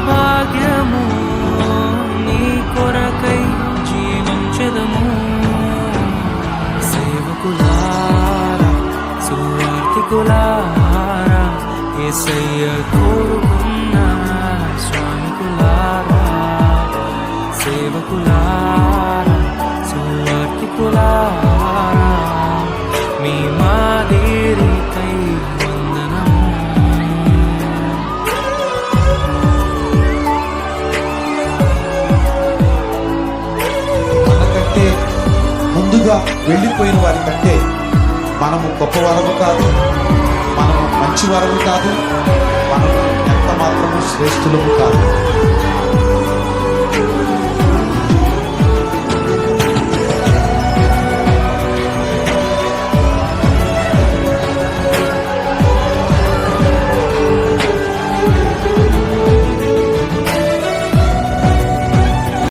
భాగ్యము నీ కొరకై జీవించదము సేవకులారా సువార్థికులారా ఏసయ్య కోరుకున్న స్వామికులారా. సేవకులారా సువార్థికులారా ముందుగా వెళ్ళిపోయిన వారి కంటే మనము గొప్పవరము కాదు మనము మంచి వరము కాదు మనము ఎంత మాత్రము శ్రేష్ఠులము కాదు.